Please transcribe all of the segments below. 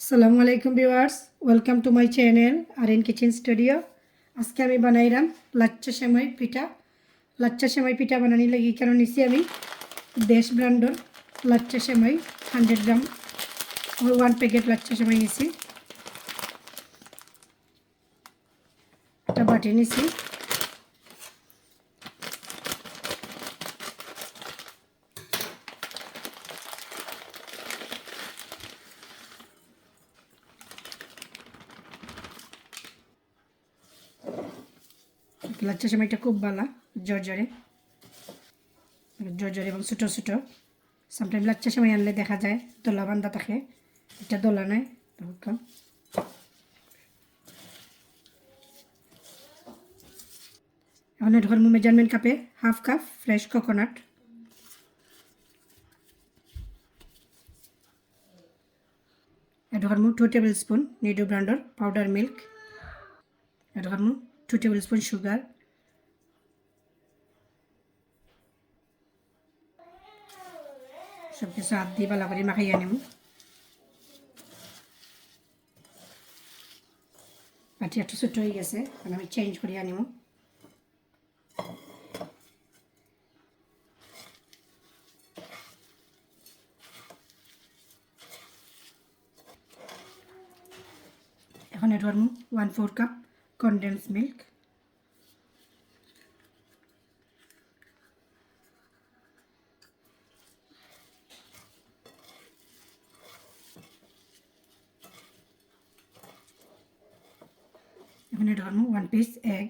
আসসালামু আলাইকুম viewers, welcome to my channel R N kitchen studio. আজকে আমি বানাইলাম লাচ্চা সেমাই পিঠা। লাচ্চা সেমাই পিঠা বানানি লাগি কেন নিছি আমি দেশ ব্র্যান্ডর লাচ্চা সেমাই, হান্ড্রেড গ্রাম ওয়ান প্যাকেট লাচ্চা সেমাই নিছি। একটা বাটি নিছি। লাচ্চা সেমাইটা খুব ভালো জর্জরে জর্জরে এবং ছোটো ছোটো। সামটাইম লাচ্চা সেমাই আনলে দেখা যায়, দোলা বান্ধা থাকে। এটা দোলা তখন এখন ধর্ম মেজারমেন্ট কাপে হাফ কাপ ফ্রেশ কোকোনাট। ধর্ম টু টেবিল স্পুন নিডু ব্র্যান্ডর পাউডার মিল্ক। ধর্ম টু টেবিল স্পুন সুগার। সব কিছু হাত দিয়ে ভালো করে মাখাইয়া নেব। পাটি একটু ছোট হয়ে গেছে আমি চেঞ্জ করিয়া নিব। এখন এটা one four cup condensed milk এখানে ধরবো ওয়ান পিস এগ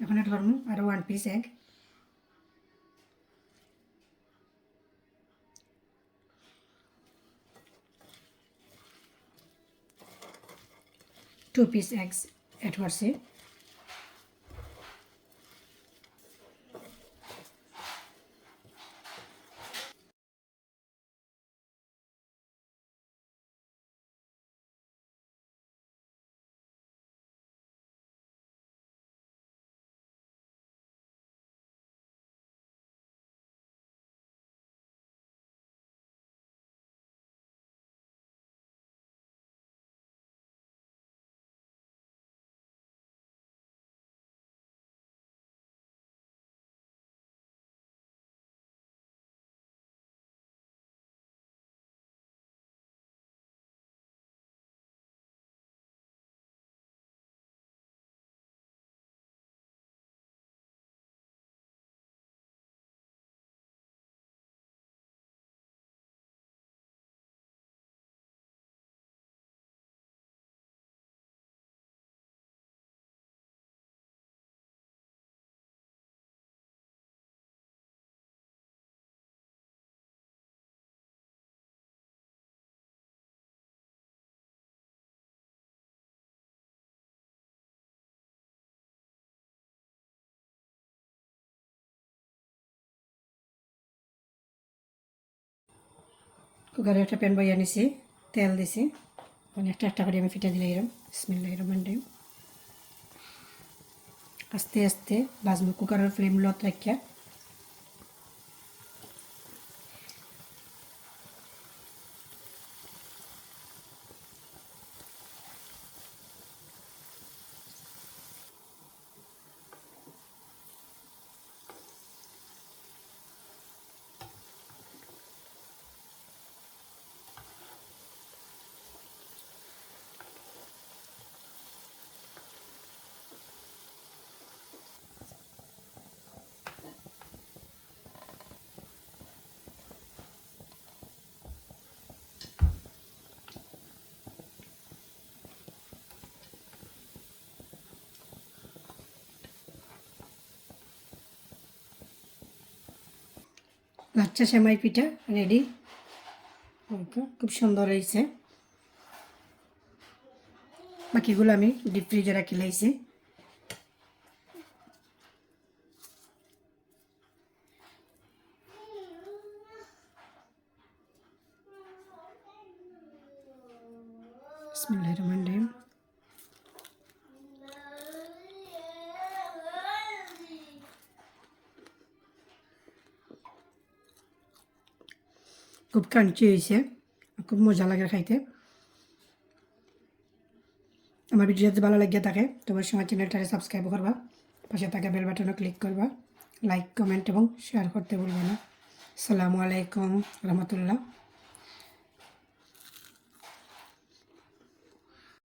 এখানে ধরবো আরও one piece egg 2 piece eggs at once কুকারে একটা প্যান বইয়া নিছি তেল দিছি। মানে একটা একটা করে আমি ফিটা দিলে এরম। স্মেল এরম দিম আস্তে আস্তে বাজবো, কুকারের ফ্লেম লত রাখিয়া। বাচ্চা সেমাই পিঠা রেডি খুব সুন্দর হয়েছে। বাকিগুলো আমি ডিপ ফ্রিজে রাখি লাইছি। বিসমিল্লাহির রহমানির রহিম। খুব ক্রাঞ্চি হয়েছে খুব মজা লাগে খাইতে। আমার ভিডিও যদি ভালো লাগিয়ে থাকে তোমার সময় চ্যানেলটাকে সাবস্ক্রাইব করবা পাশে থাকা বেল বাটনও ক্লিক করবা লাইক কমেন্ট এবং শেয়ার করতে ভুলবে না। আসসালামু আলাইকুম রহমতুল্লাহ